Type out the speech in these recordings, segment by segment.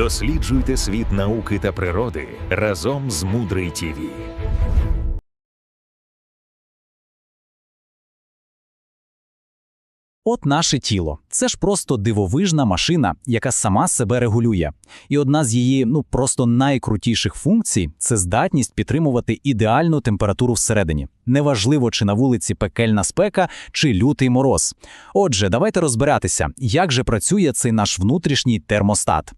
Досліджуйте світ науки та природи разом з Мудрий ТІВІ. От наше тіло це ж просто дивовижна машина, яка сама себе регулює. І одна з її ну просто найкрутіших функцій це здатність підтримувати ідеальну температуру всередині. Неважливо, чи на вулиці пекельна спека, чи лютий мороз. Отже, давайте розбиратися, як же працює цей наш внутрішній термостат.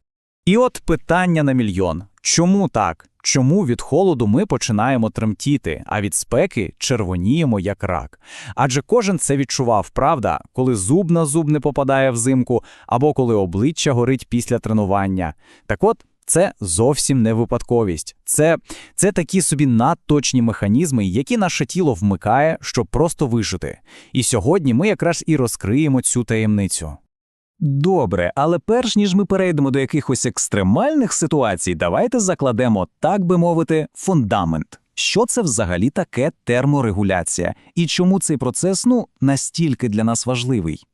І от питання на мільйон: чому так? Чому від холоду ми починаємо тремтіти, а від спеки червоніємо як рак? Адже кожен це відчував, правда, коли зуб на зуб не попадає взимку, або коли обличчя горить після тренування. Так от. Це зовсім не випадковість. Це, це такі собі надточні механізми, які наше тіло вмикає, щоб просто вижити. І сьогодні ми якраз і розкриємо цю таємницю. Добре, але перш ніж ми перейдемо до якихось екстремальних ситуацій, давайте закладемо, так би мовити, фундамент. Що це взагалі таке терморегуляція? І чому цей процес ну настільки для нас важливий?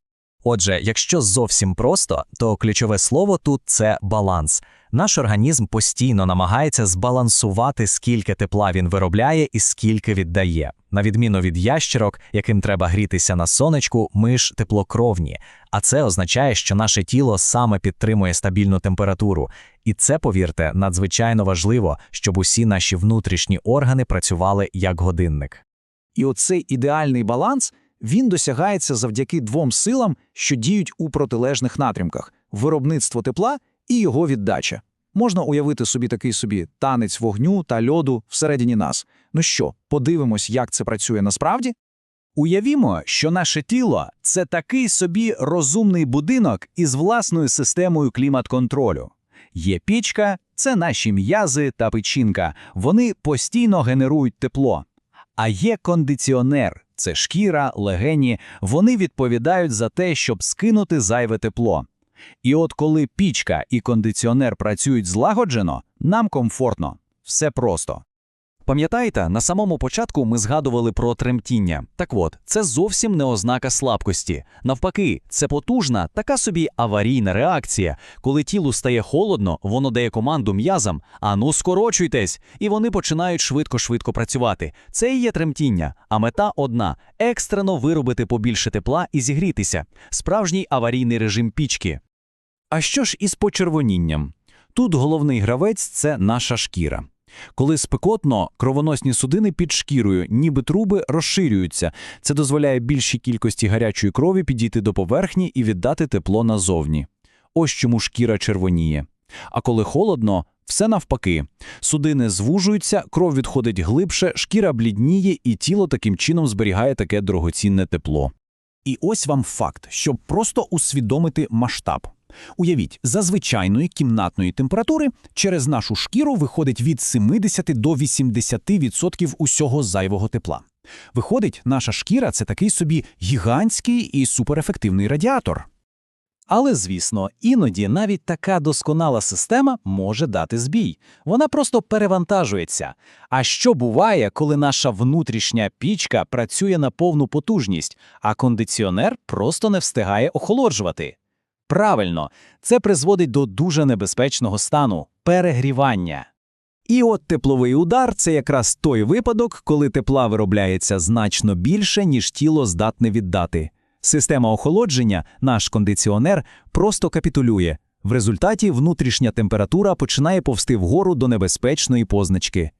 Отже, якщо зовсім просто, то ключове слово тут це баланс. Наш організм постійно намагається збалансувати, скільки тепла він виробляє і скільки віддає. На відміну від ящерок, яким треба грітися на сонечку, ми ж теплокровні. А це означає, що наше тіло саме підтримує стабільну температуру. І це, повірте, надзвичайно важливо, щоб усі наші внутрішні органи працювали як годинник. І оцей ідеальний баланс він досягається завдяки двом силам, що діють у протилежних напрямках: виробництво тепла і його віддача. Можна уявити собі такий собі танець вогню та льоду всередині нас. Ну що, подивимось, як це працює насправді? Уявімо, що наше тіло це такий собі розумний будинок із власною системою клімат-контролю. Є пічка, це наші м'язи та печінка, вони постійно генерують тепло. А є кондиціонер, це шкіра, легені, вони відповідають за те, щоб скинути зайве тепло. І от коли пічка і кондиціонер працюють злагоджено, нам комфортно. Все просто. Пам'ятаєте, на самому початку ми згадували про тремтіння. Так от, це зовсім не ознака слабкості. Навпаки, це потужна, така собі аварійна реакція. Коли тілу стає холодно, воно дає команду м'язам, а ну скорочуйтесь, і вони починають швидко-швидко працювати. Це і є тремтіння, а мета одна екстрено виробити побільше тепла і зігрітися. Справжній аварійний режим пічки. А що ж із почервонінням? Тут головний гравець це наша шкіра. Коли спекотно, кровоносні судини під шкірою, ніби труби, розширюються. Це дозволяє більшій кількості гарячої крові підійти до поверхні і віддати тепло назовні. Ось чому шкіра червоніє. А коли холодно, все навпаки. Судини звужуються, кров відходить глибше, шкіра блідніє, і тіло таким чином зберігає таке дорогоцінне тепло. І ось вам факт, щоб просто усвідомити масштаб. Уявіть, за звичайної кімнатної температури через нашу шкіру виходить від 70 до 80% усього зайвого тепла. Виходить, наша шкіра це такий собі гігантський і суперефективний радіатор. Але, звісно, іноді навіть така досконала система може дати збій. Вона просто перевантажується. А що буває, коли наша внутрішня пічка працює на повну потужність, а кондиціонер просто не встигає охолоджувати? Правильно, це призводить до дуже небезпечного стану перегрівання. І от тепловий удар це якраз той випадок, коли тепла виробляється значно більше, ніж тіло здатне віддати. Система охолодження, наш кондиціонер, просто капітулює. В результаті внутрішня температура починає повсти вгору до небезпечної позначки.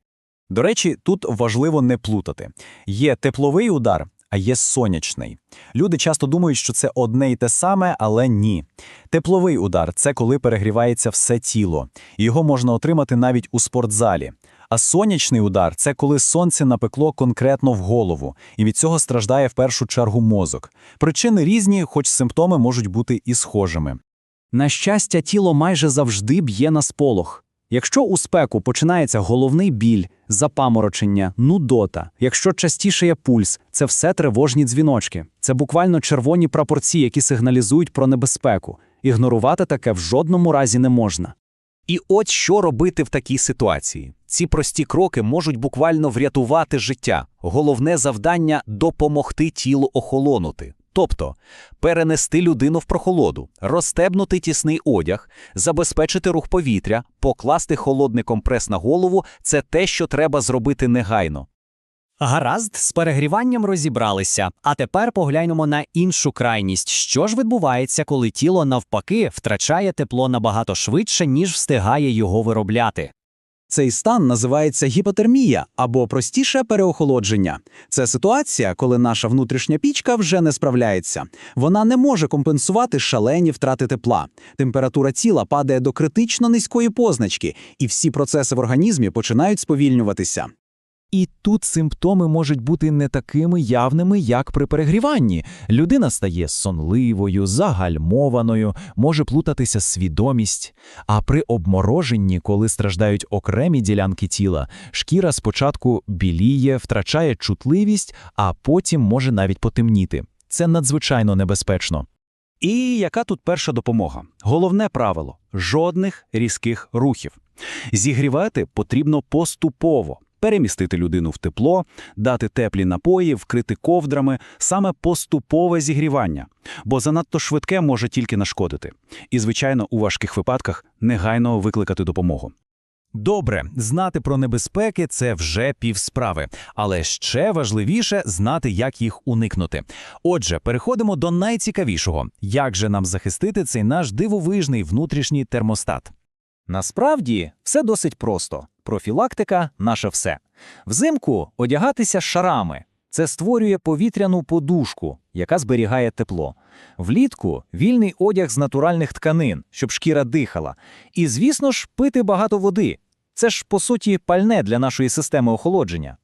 До речі, тут важливо не плутати. Є тепловий удар, а є сонячний. Люди часто думають, що це одне й те саме, але ні. Тепловий удар це коли перегрівається все тіло. Його можна отримати навіть у спортзалі. А сонячний удар це коли сонце напекло конкретно в голову, і від цього страждає в першу чергу мозок. Причини різні, хоч симптоми можуть бути і схожими. На щастя, тіло майже завжди б'є на сполох. Якщо у спеку починається головний біль, запаморочення, нудота, якщо частіше є пульс, це все тривожні дзвіночки. Це буквально червоні прапорці, які сигналізують про небезпеку. Ігнорувати таке в жодному разі не можна. І от що робити в такій ситуації. Ці прості кроки можуть буквально врятувати життя. Головне завдання допомогти тілу охолонути. Тобто перенести людину в прохолоду, розстебнути тісний одяг, забезпечити рух повітря, покласти холодний компрес на голову це те, що треба зробити негайно. Гаразд, з перегріванням розібралися. А тепер поглянемо на іншу крайність. Що ж відбувається, коли тіло навпаки втрачає тепло набагато швидше, ніж встигає його виробляти? Цей стан називається гіпотермія або простіше переохолодження. Це ситуація, коли наша внутрішня пічка вже не справляється. Вона не може компенсувати шалені втрати тепла. Температура тіла падає до критично низької позначки, і всі процеси в організмі починають сповільнюватися. І тут симптоми можуть бути не такими явними, як при перегріванні. Людина стає сонливою, загальмованою, може плутатися свідомість. А при обмороженні, коли страждають окремі ділянки тіла, шкіра спочатку біліє, втрачає чутливість, а потім може навіть потемніти. Це надзвичайно небезпечно. І яка тут перша допомога? Головне правило жодних різких рухів. Зігрівати потрібно поступово. Перемістити людину в тепло, дати теплі напої, вкрити ковдрами, саме поступове зігрівання, бо занадто швидке може тільки нашкодити. І, звичайно, у важких випадках негайно викликати допомогу. Добре, знати про небезпеки це вже півсправи, але ще важливіше знати, як їх уникнути. Отже, переходимо до найцікавішого: як же нам захистити цей наш дивовижний внутрішній термостат? Насправді все досить просто. Профілактика наше все. Взимку одягатися шарами. Це створює повітряну подушку, яка зберігає тепло. Влітку вільний одяг з натуральних тканин, щоб шкіра дихала. І, звісно ж, пити багато води. Це ж, по суті, пальне для нашої системи охолодження.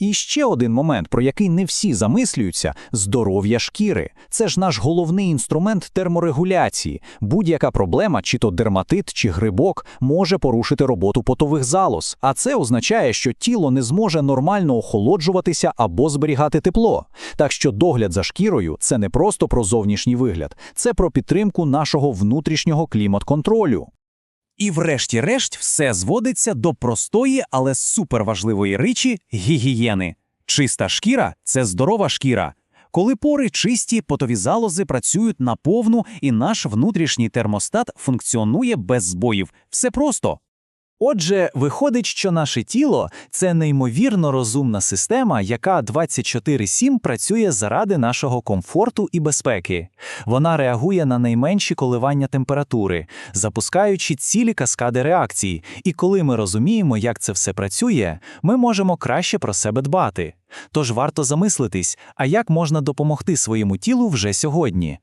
І ще один момент, про який не всі замислюються – здоров'я шкіри. Це ж наш головний інструмент терморегуляції. Будь-яка проблема, чи то дерматит, чи грибок, може порушити роботу потових залоз. А це означає, що тіло не зможе нормально охолоджуватися або зберігати тепло. Так що догляд за шкірою – це не просто про зовнішній вигляд, це про підтримку нашого внутрішнього клімат-контролю. І врешті-решт все зводиться до простої, але суперважливої речі – гігієни. Чиста шкіра – це здорова шкіра. Коли пори чисті, потові залози працюють наповну, і наш внутрішній термостат функціонує без збоїв. Все просто. Отже, виходить, що наше тіло це неймовірно розумна система, яка 24/7 працює заради нашого комфорту і безпеки. Вона реагує на найменші коливання температури, запускаючи цілі каскади реакцій. І коли ми розуміємо, як це все працює, ми можемо краще про себе дбати. Тож варто замислитись, а як можна допомогти своєму тілу вже сьогодні.